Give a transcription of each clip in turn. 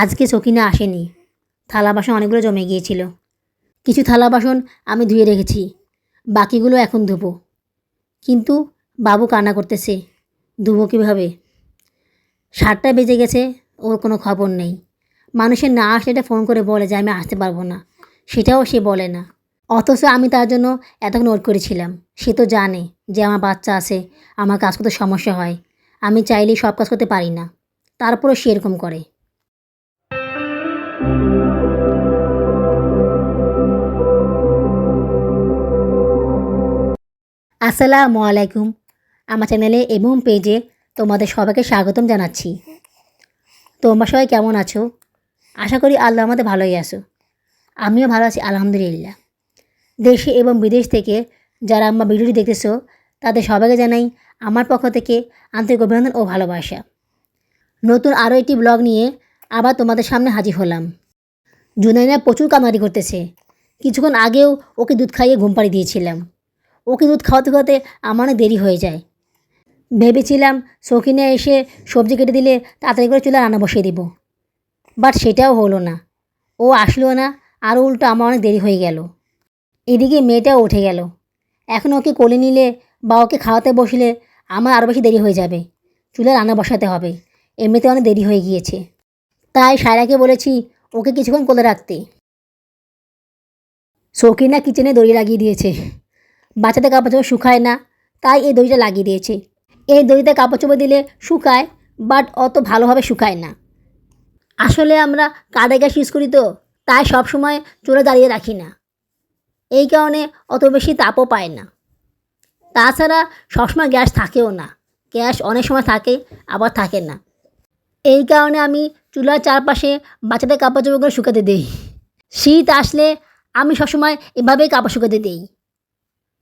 আজকে সকিনা আসেনি। থালা বাসন অনেকগুলো জমে গিয়েছিল। কিছু থালা বাসন আমি ধুয়ে রেখেছি, বাকিগুলো এখন ধুবো। কিন্তু বাবু কান্না করতেছে, ধুবো কীভাবে? সাতটা বেজে গেছে, ওর কোনো খবর নেই। মানুষের না আসলে এটা ফোন করে বলে যে আমি আসতে পারব না, সেটাও সে বলে না। অথচ আমি তার জন্য এতক্ষণ নোট করেছিলাম, সে তো জানে যে আমার বাচ্চা আছে, আমার কাজ করতে সমস্যা হয়, আমি চাইলেই সব কাজ করতে পারি না। তারপরেও সে এরকম করে। আসসালামু আলাইকুম। আমার চ্যানেলে এবং পেজে তোমাদের সবাইকে স্বাগতম জানাচ্ছি। তোমরা সবাই কেমন আছো? আশা করি আল্লাহ আমাদের ভালোই আছো। আমিও ভালো আছি, আলহামদুলিল্লাহ। দেশে এবং বিদেশ থেকে যারা আমার ভিডিওটি দেখতেছো, তাদের সবাইকে জানাই আমার পক্ষ থেকে আন্তরিক অভিনন্দন ও ভালোবাসা। নতুন আরও একটি ব্লগ নিয়ে আবার তোমাদের সামনে হাজির হলাম। জুনাইনা প্রচুর কামারি করতেছে। কিছুক্ষণ আগেও ওকে দুধ খাইয়ে ঘুম পাড়ি দিয়েছিলাম। ওকে দুধ খাওয়াতে খাওয়াতে আমার অনেক দেরি হয়ে যায়। ভেবেছিলাম শৌখিনে এসে সবজি কেটে দিলে তাড়াতাড়ি করে চুলা রান্না বসিয়ে দিব। বাট সেটাও হলো না। ও আসলো না আরও উল্টো আমার অনেক দেরি হয়ে গেল। এদিকে মেয়েটাও উঠে গেল। এখন ওকে কোলে নিলে বা ওকে খাওয়াতে বসলে আমার আরও বেশি দেরি হয়ে যাবে। চুলে রান্না বসাতে হবে। এমনিতে অনেক দেরি হয়ে গিয়েছে। তাই সায়রাকে বলেছি ওকে কিছুক্ষণ কোলে রাখতে। শৌখিনা কিচেনে দড়ি লাগিয়ে দিয়েছে। বাচ্চাদের কাপড় চোপড় শুকায় না, তাই এই দড়িটা লাগিয়ে দিয়েছে। এই দড়িতে কাপড় চোপড় দিলে শুকায় বাট অত ভালোভাবে শুকায় না। আসলে আমরা কাঠের গ্যাস ইউজ করি তো, তাই সব সময় চুলে দাঁড়িয়ে রাখি না। এই কারণে অত বেশি তাপও পায় না। তাছাড়া সবসময় গ্যাস থাকেও না। গ্যাস অনেক সময় থাকে, আবার থাকে না। এই কারণে আমি চুলার চারপাশে বাচ্চাদের কাপড় চোপড়গুলো শুকাতে দিই। শীত আসলে আমি সবসময় এভাবেই কাপড় শুকাতে দিই।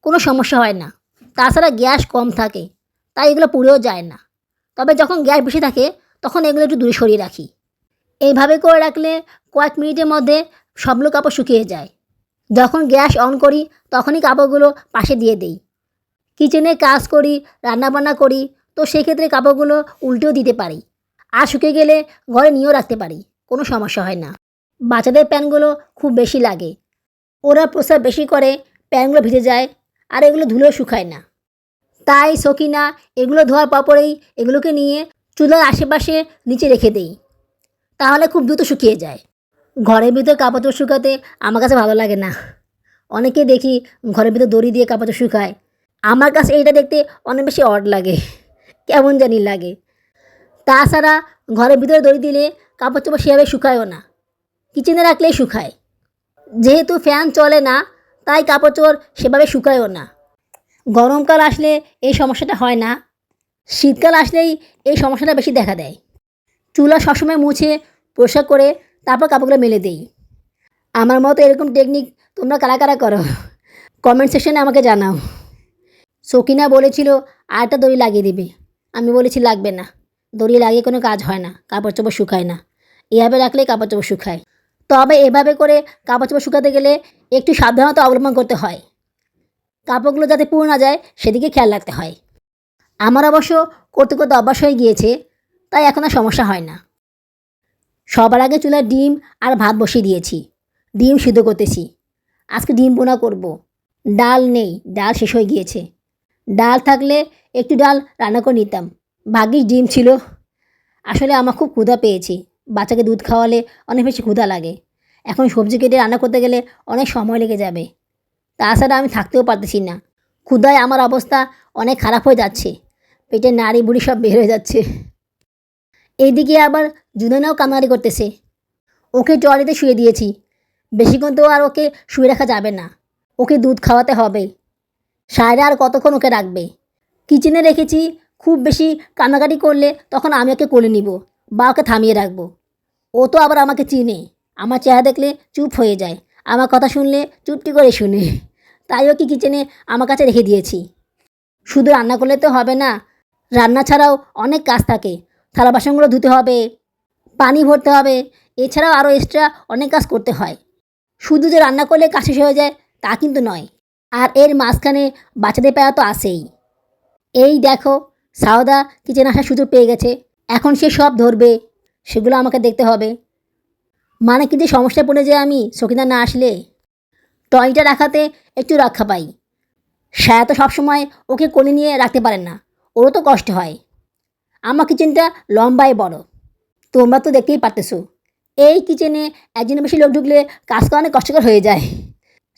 কোনো সমস্যা হয় না। তাছাড়া গ্যাস কম থাকে, তাই এগুলো পুড়েও যায় না। তবে যখন গ্যাস বেশি থাকে, তখন এগুলো একটু দূরে সরিয়ে রাখি। এইভাবে করে রাখলে কয়েক মিনিটের মধ্যে সবগুলো কাপড় শুকিয়ে যায়। যখন গ্যাস অন করি, তখনই কাপড়গুলো পাশে দিয়ে দিই। কিচেনে কাজ করি, রান্নাবান্না করি, তো সেক্ষেত্রে কাপড়গুলো উল্টেও দিতে পারি। আর শুকিয়ে গেলে ঘরে নিয়েও রাখতে পারি, কোনো সমস্যা হয় না। বাচ্চাদের প্যানগুলো খুব বেশি লাগে। ওরা প্রস্রাব বেশি করে, প্যানগুলো ভিজে যায় আর এগুলো ধুলেও শুকায় না। তাই সকিনা এগুলো ধোয়ার পরেই এগুলোকে নিয়ে চুলার আশেপাশে নিচে রেখে দেই। তাহলে খুব দ্রুত শুকিয়ে যায়। ঘরের ভিতর কাপড় চোপড় শুকাতে আমার কাছে ভালো লাগে না। অনেকে দেখি ঘরের ভিতর দড়ি দিয়ে কাপড় শুকায়। আমার কাছে এইটা দেখতে অনেক বেশি অড লাগে। কেমন জানি লাগে। তাছাড়া ঘরের ভিতরে দড়ি দিলে কাপড় চোপড় সেভাবে শুকায়ও না। কিচেনে রাখলেই শুকায়। যেহেতু ফ্যান চলে না তাই কাপড় চোপড় সেভাবে শুকায়ও না। গরমকাল আসলে এই সমস্যাটা হয় না। শীতকাল আসলেই এই সমস্যাটা বেশি দেখা দেয়। চুলা সবসময় মুছে পোশাক করে তারপর কাপড়গুলো মেলে দেই। আমার মতো এরকম টেকনিক তোমরা কারা কারা করো? কমেন্ট সেকশনে আমাকে জানাও। সকিনা বলেছিল, আরেকটা দড়ি লাগিয়ে দিবে। আমি বলেছি, লাগবে না। দড়ি লাগিয়ে কোনো কাজ হয় না। কাপড় চোপড় শুকায় না। এভাবে রাখলেই কাপড় চোপড় শুকায়। তবে এভাবে করে কাপড় চোপড় শুকাতে গেলে একটু সাবধানতা অবলম্বন করতে হয়। কাপড়গুলো যাতে পুড়ে না যায়, সেদিকে খেয়াল রাখতে হয়। আমার অবশ্য করতে করতে অভ্যাস হয়ে গিয়েছে, তাই এখন আর সমস্যা হয় না। সবার আগে চুলায় ডিম আর ভাত বসিয়ে দিয়েছি। ডিম সিদ্ধ করতেছি। আজকে ডিম বোনা করব। ডাল নেই, ডাল শেষ হয়ে গিয়েছে। ডাল থাকলে একটু ডাল রান্না করে নিতাম। ভাগ্যিস ডিম ছিল। আসলে আমার খুব ক্ষুধা পেয়েছি। বাচ্চাকে দুধ খাওয়ালে অনেক বেশি ক্ষুধা লাগে। এখন সবজি কেটে রান্না করতে গেলে অনেক সময় লেগে যাবে। তাছাড়া আমি থাকতেও পারতেছি না। ক্ষুধায় আমার অবস্থা অনেক খারাপ হয়ে যাচ্ছে। পেটে নাড়ি বুড়ি সব বের হয়ে যাচ্ছে। এইদিকে আবার জুনেনাও কান্নারি করতেছে। ওকে টয়লেটে শুয়ে দিয়েছি। বেশিক্ষণ তো আর ওকে শুয়ে রাখা যাবে না। ওকে দুধ খাওয়াতে হবে। সায়রা আর কতক্ষণ ওকে রাখবে? কিচেনে রেখেছি, খুব বেশি কান্নাকাটি করলে তখন আমি ওকে কোলে নিব বা ওকে থামিয়ে রাখব। ও তো আবার আমাকে চিনে। আমার চেহারা দেখলে চুপ হয়ে যায়। আমার কথা শুনলে চুপটি করে শুনে। তাই ওকে কিচেনে আমার কাছে রেখে দিয়েছি। শুধু রান্না করলে তো হবে না, রান্না ছাড়াও অনেক কাজ থাকে। থালা বাসনগুলো ধুতে হবে, পানি ভরতে হবে, এছাড়াও আরও এক্সট্রা অনেক কাজ করতে হয়। শুধু যে রান্না করলে কাজ শেষ হয়ে যায়, তা কিন্তু নয়। আর এর মাঝখানে বাচ্চাদের পাওয়া তো আসেই এই দেখো, সাওদা কিচেন আসার সুযোগ পেয়ে গেছে। এখন সে সব ধরবে, সেগুলো আমাকে দেখতে হবে। মানে কিন্তু সমস্যায় পড়ে যায় আমি? সকিনা না আসলে? টয়টা রাখাতে একটু রক্ষা পাই। সায়া তো সবসময় ওকে কোলে নিয়ে রাখতে পারেন না। ওরও তো কষ্ট হয়। আমার কিচেনটা লম্বায় বড়। তোমরা তো দেখতেই পারতেছো। এই কিচেনে একজনের বেশি লোক ঢুকলে কাজ করা অনেক কষ্টকর হয়ে যায়।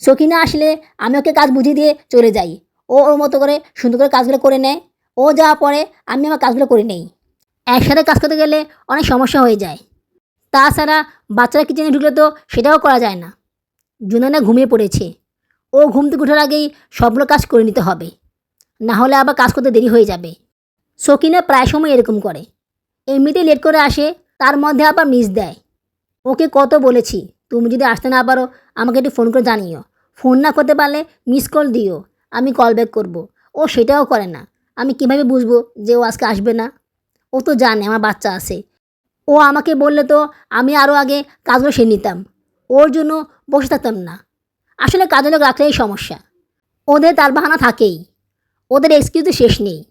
সকিনা আসলে আমি ওকে কাজ বুঝিয়ে দিয়ে চলে যাই। ও ওর মতো করে সুন্দর করে কাজগুলো করে নেয়। ও যাওয়ার পরে আমি আমার কাজগুলো করে নেই। একসাথে কাজ করতে গেলে অনেক সমস্যা হয়ে যায়। তাছাড়া বাচ্চারা কিচেনে ঢুকলে তো সেটাও করা যায় না। জুনানা ঘুমিয়ে পড়েছে। ও ঘুম থেকে ওঠার আগেই সবগুলো কাজ করে নিতে হবে। না হলে আবার কাজ করতে দেরি হয়ে যাবে। সকিনা প্রায় সময় এরকম করে। এমনিতেই লেট করে আসে, তার মধ্যে আবার মিস দেয়। ওকে কত বলেছি, তুমি যদি আসতে না পারো, আমাকে একটু ফোন করে জানিও। ফোন না করতে পারলে মিস কল দিও। আমি কল ব্যাক করব। ও সেটাও করে না। আমি কীভাবে বুঝব যে ও আজকে আসবে না? ও তো জানে, আমার বাচ্চা আছে। ও আমাকে বললে তো আমি আরও আগে কাজগুলো সেরে নিতাম। ওর জন্য বসে থাকতাম না। আসলে কাজের লোক রাখলেই সমস্যা। ওদের তার বাহানা থাকেই। ওদের এক্সকিউজে শেষ নেই।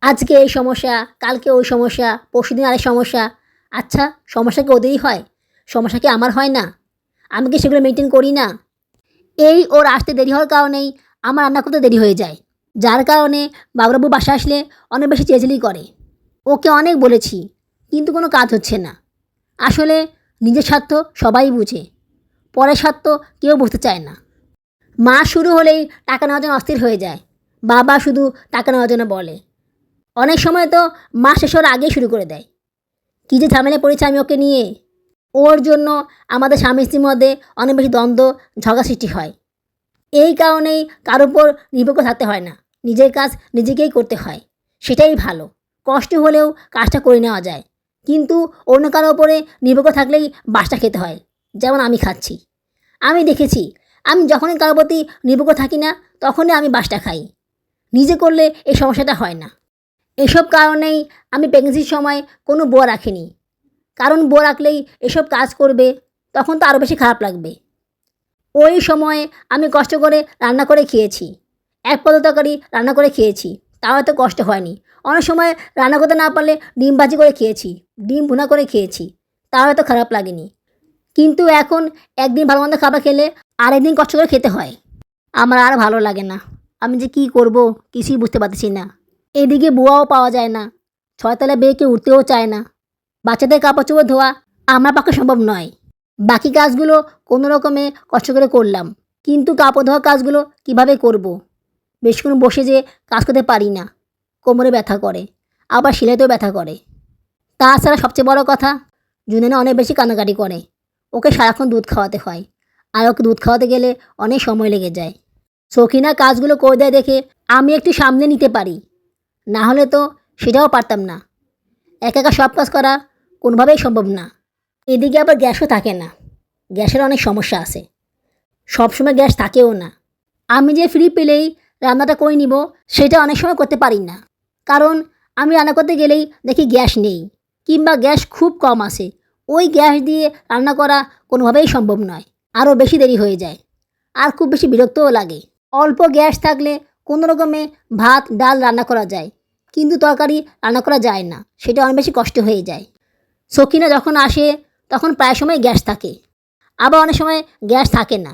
আজকে এই সমস্যা, কালকে ওই সমস্যা, পরশুদিন আরেক সমস্যা। আচ্ছা সমস্যা কি ওদেরই হয়? সমস্যা কি আমার হয় না? আমি কি সেগুলো মেনটেন করি না? এই ওর আসতে দেরি হওয়ার কারণেই আমার রান্না করতে দেরি হয়ে যায়। যার কারণে বাবুরাবু বাসা আসলে অনেক বেশি চেঁচলি করে। ওকে অনেক বলেছি। কিন্তু কোনো কাজ হচ্ছে না। আসলে নিজের স্বার্থ সবাই বুঝে, পরের স্বার্থ কেউ বুঝতে চায় না। মা শুরু হলেই টাকা নেওয়ার জন্য অস্থির হয়ে যায়, বাবা শুধু টাকা নেওয়ার জন্য বলে। অনেক সময় তো মা শেষ হওয়ার আগেই শুরু করে দেয়। কী যে ঝামেলা পড়েছে আমি ওকে নিয়ে। ওর জন্য আমাদের স্বামী স্ত্রীর মধ্যে অনেক বেশি দ্বন্দ্ব, ঝগড়া সৃষ্টি হয়। এই কারণেই কারোর উপর নির্ভর থাকতে হয় না। নিজের কাজ নিজেকেই করতে হয়। সেটাই ভালো। কষ্ট হলেও কাজটা করে নেওয়া যায়। কিন্তু অন্য কারোর ওপরে নির্ভর করে থাকলেই বাসটা খেতে হয়। যেমন আমি খাচ্ছি। আমি দেখেছি, আমি যখনই কারোর প্রতি নির্ভর করে থাকি না, তখনই আমি বাসটা খাই। নিজে করলে এই সমস্যাটা হয় না। এসব কারণেই আমি প্রেগনেন্সির সময় কোনো বোয়া রাখিনি। কারণ বউ রাখলেই এসব কাজ করবে, তখন তো আরও বেশি খারাপ লাগবে। ওই সময়ে আমি কষ্ট করে রান্না করে খেয়েছি। এক পদ রান্না করে খেয়েছি। তাও এত কষ্ট হয়নি। অনেক সময় রান্না করতে না পারলে ডিম ভাজি করে খেয়েছি, ডিম ভুনা করে খেয়েছি তাও এত খারাপ লাগেনি। কিন্তু এখন একদিন ভালো মন্দ খাবার খেলে আরেকদিন কষ্ট করে খেতে হয়। আমার আর ভালো লাগে না। আমি যে কি করব কিছুই বুঝতে পারতেছি না। এদিকে বুয়াও পাওয়া যায় না। ছয়তলা বেয়ে কেউ উঠতেও চায় না। বাচ্চাদের কাপড় চোপড় ধোয়া আমার পক্ষে সম্ভব নয়। বাকি কাজগুলো কোনো রকমে কষ্ট করে করলাম। কিন্তু কাপড় ধোয়া কাজগুলো কীভাবে করব। বেশিক্ষণ বসে যে কাজ করতে পারি না। কোমরে ব্যথা করে, আবার শিলাতেও ব্যথা করে। তাছাড়া সবচেয়ে বড় কথা, জুনেনে অনেক বেশি কান্নাকাটি করে। ওকে সারাক্ষণ দুধ খাওয়াতে হয়, আর ওকে দুধ খাওয়াতে গেলে অনেক সময় লেগে যায়। সখিনা কাজগুলো করে দেয় দেখে আমি একটু সামনে নিতে পারি, না হলে তো সেটাও পারতাম না। একা একা সব কাজ করা কোনোভাবেই সম্ভব না। এদিকে আবার গ্যাসও থাকে না, গ্যাসের অনেক সমস্যা আছে। সবসময় গ্যাস থাকেও না। আমি যে ফ্রি পেলেই রান্নাটা করে নিব, সেটা অনেক সময় করতে পারি না। কারণ আমি রান্না করতে গেলেই দেখি গ্যাস নেই, কিংবা গ্যাস খুব কম আসে ওই গ্যাস দিয়ে রান্না করা কোনোভাবেই সম্ভব নয়, আরও বেশি দেরি হয়ে যায়, আর খুব বেশি বিরক্তও লাগে। অল্প গ্যাস থাকলে কোনো রকমে ভাত, ডাল রান্না করা যায়, কিন্তু তরকারি রান্না করা যায় না, সেটা অনেক বেশি কষ্ট হয়ে যায়। সখিনা যখন আসে, তখন প্রায় সময় গ্যাস থাকে, আবার অনেক সময় গ্যাস থাকে না।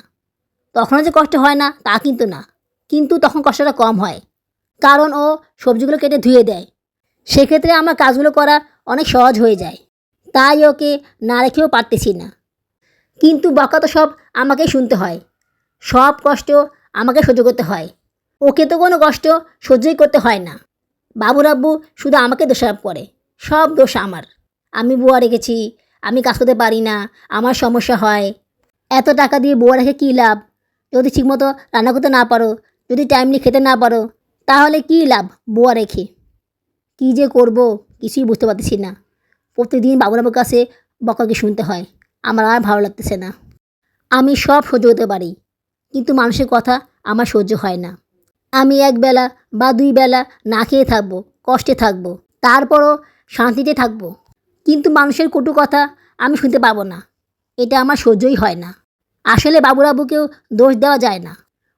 তখনও যে কষ্ট হয় না, তা কিন্তু না। কিন্তু তখন কষ্টটা কম হয়। কারণ ও সবজিগুলো কেটে ধুয়ে দেয়। সেক্ষেত্রে আমার কাজগুলো করা অনেক সহজ হয়ে যায়। তাই ওকে না রেখেও পারতেছি না। কিন্তু বকা তো সব আমাকেই শুনতে হয়। সব কষ্ট আমাকে সহ্য করতে হয়। ওকে তো কোনো কষ্ট সহ্যই করতে হয় না। বাবুর আব্বু শুধু আমাকে দোষারোপ করে। সব দোষ আমার। আমি বুয়া রেখেছি, আমি কাজ করতে পারি না, আমার সমস্যা হয়। এত টাকা দিয়ে বুয়া রেখে কী লাভ? যদি ঠিকমতো রান্না করতে না পারো যদি টাইমলি খেতে না পারো, তাহলে কী লাভ বোয়া রেখে? কী যে করব কিছুই বুঝতে পারতেছি না। প্রতিদিন বাবুরাবুর কাছে বকাকে শুনতে হয়। আমার আর ভালো লাগতেছে না। আমি সব সহ্য করতে পারি, কিন্তু মানুষের কথা আমার সহ্য হয় না। আমি এক বেলা বা দুই বেলা না খেয়ে থাকব, কষ্টে থাকব, তারপরও শান্তিতে থাকব। কিন্তু মানুষের কটু কথা আমি শুনতে পাবো না। এটা আমার সহ্যই হয় না। আসলে বাবুরাবুকেও দোষ দেওয়া যায় না।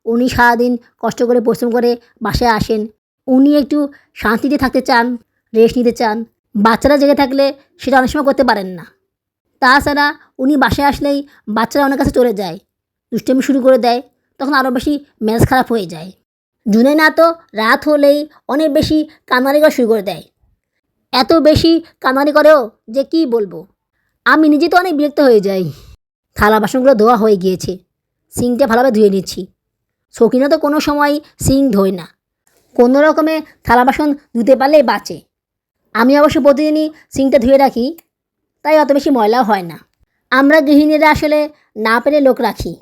উনি সারাদিন কষ্ট করে পরিশ্রম করে বাসায় আসেন। উনি একটু শান্তিতে থাকতে চান রেস্ট নিতে চান। বাচ্চারা জেগে থাকলে সেটা অনেক সময় করতে পারেন না। তাছাড়া উনি বাসায় আসলেই বাচ্চারা অনেক কাছে চলে যায়, দুষ্টামি শুরু করে দেয়, তখন আরও বেশি মেজাজ খারাপ হয়ে যায়। জুনে না তো রাত হলেই অনেক বেশি কান্নারি করা শুরু করে দেয়। এত বেশি কান্নারি করেও যে কি বলব? আমি নিজে তো অনেক বিরক্ত হয়ে যাই। থালা বাসনগুলো ধোয়া হয়ে গিয়েছে। সিঙ্কটা ভালোভাবে ধুয়ে নিচ্ছি। শৌখিনা তো কোনো সময় সিঙ্ক ধোয় না। কোনো রকমে থালা বাসন ধুতে পারলেই বাঁচে। আমি অবশ্য প্রতিদিনই সিংটা ধুয়ে রাখি, তাই অত বেশি ময়লাও হয় না। আমরা গৃহিণীরা আসলে না পেরে লোক রাখি।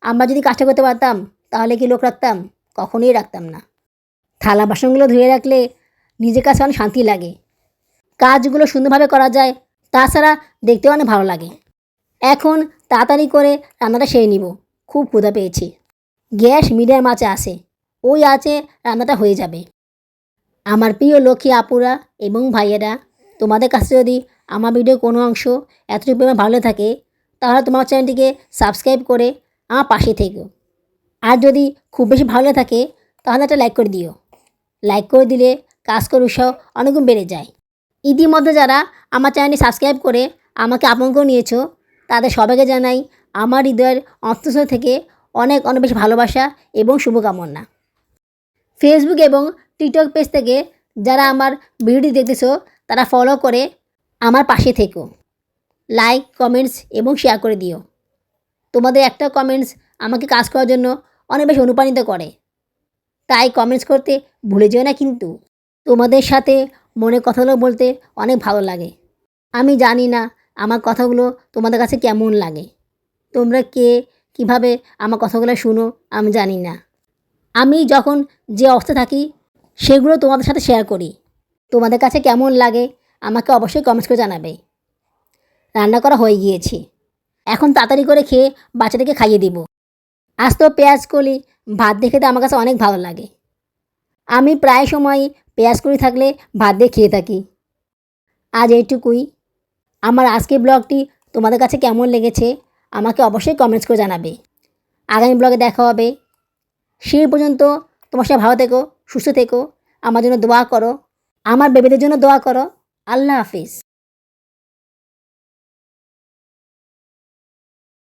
আমরা যদি কাজটা করতে পারতাম, তাহলে কি লোক রাখতাম? কখনোই রাখতাম না। থালা বাসনগুলো ধুয়ে রাখলে নিজের কাছে অনেক শান্তি লাগে। কাজগুলো সুন্দরভাবে করা যায়, তাছাড়া দেখতেও অনেক ভালো লাগে। এখন তাড়াতাড়ি করে রান্নাটা সেরে নিব। খুব ক্ষুধা পেয়েছি। গ্যাস মিডিয়াম মাছে আসে ওই আছে রান্নাটা হয়ে যাবে। আমার প্রিয় লক্ষ্মী আপুরা এবং ভাইয়েরা, তোমাদের কাছে যদি আমার ভিডিও কোনো অংশ এতটুকু পরিমাণ ভালো থাকে, তাহলে তোমার চ্যানেলটিকে সাবস্ক্রাইব করে আমার পাশে থেকো। আর যদি খুব বেশি ভালো থাকে, তাহলে একটা লাইক করে দিও। লাইক করে দিলে কাজ করে উৎসাহ অনেকগুণ বেড়ে যায়। ইতিমধ্যে যারা আমার চ্যানেলটি সাবস্ক্রাইব করে আমাকে আপন করে নিয়েছো, তাদের সবাইকে জানাই আমার হৃদয়ের অন্তঃস্থল থেকে অনেক অনেক বেশি ভালোবাসা এবং শুভকামনা। ফেসবুক এবং টিকটক পেজ থেকে যারা আমার ভিডিওটি দেখতেছো, তারা ফলো করে আমার পাশে থেকো। লাইক কমেন্টস এবং শেয়ার করে দিও। তোমাদের একটা কমেন্টস আমাকে কাজ করার জন্য অনেক বেশি অনুপ্রাণিত করে। তাই কমেন্টস করতে ভুলে যেও না কিন্তু। তোমাদের সাথে মনের কথাগুলো বলতে অনেক ভালো লাগে। আমি জানি না আমার কথাগুলো তোমাদের কাছে কেমন লাগে। তোমরা কে কীভাবে আমার কথাগুলো শুনো, আমি জানি না। আমি যখন যে অবস্থা থাকি, সেগুলো তোমাদের সাথে শেয়ার করি। তোমাদের কাছে কেমন লাগে, আমাকে অবশ্যই কমেন্টস করে জানাবে। রান্না করা হয়ে গিয়েছে। এখন তাড়াতাড়ি করে খেয়ে বাচ্চাটাকে খাইয়ে দিব। আজ তো পেঁয়াজ কলি, ভাত দিয়ে খেতে আমার কাছে অনেক ভালো লাগে। আমি প্রায় সময় পেঁয়াজ কলি থাকলে ভাত দিয়ে খেয়ে থাকি। আজ এইটুকুই। আমার আজকের ব্লগটি তোমাদের কাছে কেমন লেগেছে আমাকে অবশ্যই কমেন্টস করে জানাবে। আগামী ব্লগে দেখা হবে। সেই পর্যন্ত তোমার সাথে ভালো থেকো, সুস্থ থেকো। আমার জন্য দোয়া করো। আমার বেবিদের জন্য দোয়া করো। আল্লাহ হাফিজ।